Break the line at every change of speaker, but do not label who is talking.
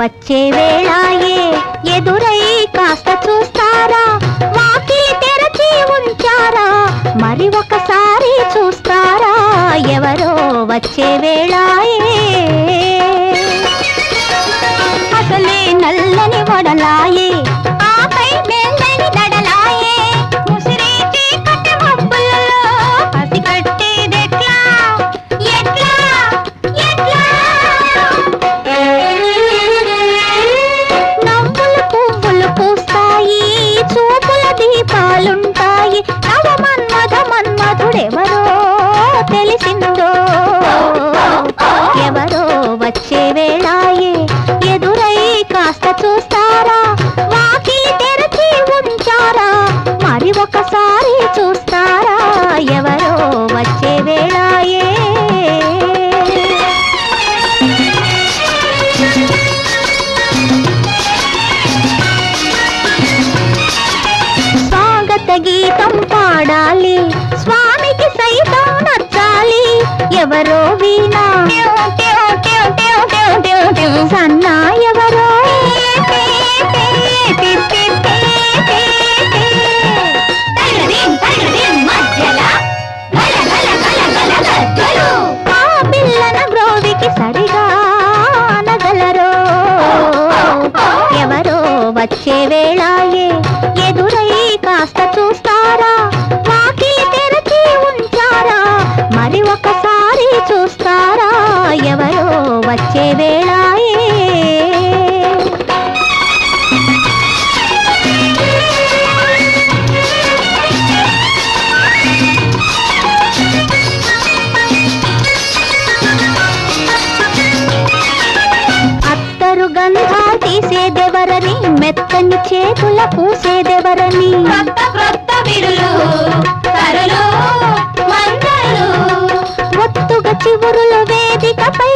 వచ్చే వేళాయే ఎదురై కాస్త చూస్తారా? వాకిలి తెరచి ఉంచారా? మరి ఒకసారి చూస్తారా? ఎవరో వచ్చే వేళాయే. అసలే నల్లని వడలాయే దీపాలుంటాయి. నవ మన్మధ తెలిసిందో? ఎవరో వచ్చే వేళాయే ఎదురై కాస్త చూస్తారా? వాకిలి తెరచి ఉంచారా? మరి ఒకసారి చూస్తారా? ఎవరో వచ్చే వేళాయే? స్వాగత గీతం పాడాలి. స్వామికి సైతం నచ్చాలి ఎవరో వీణా. సన్నా ఎవరో. ఆ పిల్లన బ్రోవికి సరిగా నగలరో ఎవరో వచ్చే వేళ తీసేదెవరని మెత్తని చేతుల పూసేదెవరని?
క్రొత్త క్రొత్త విరులు తరులు మందలు.
ఒత్తుగా చివురులు వేదికపై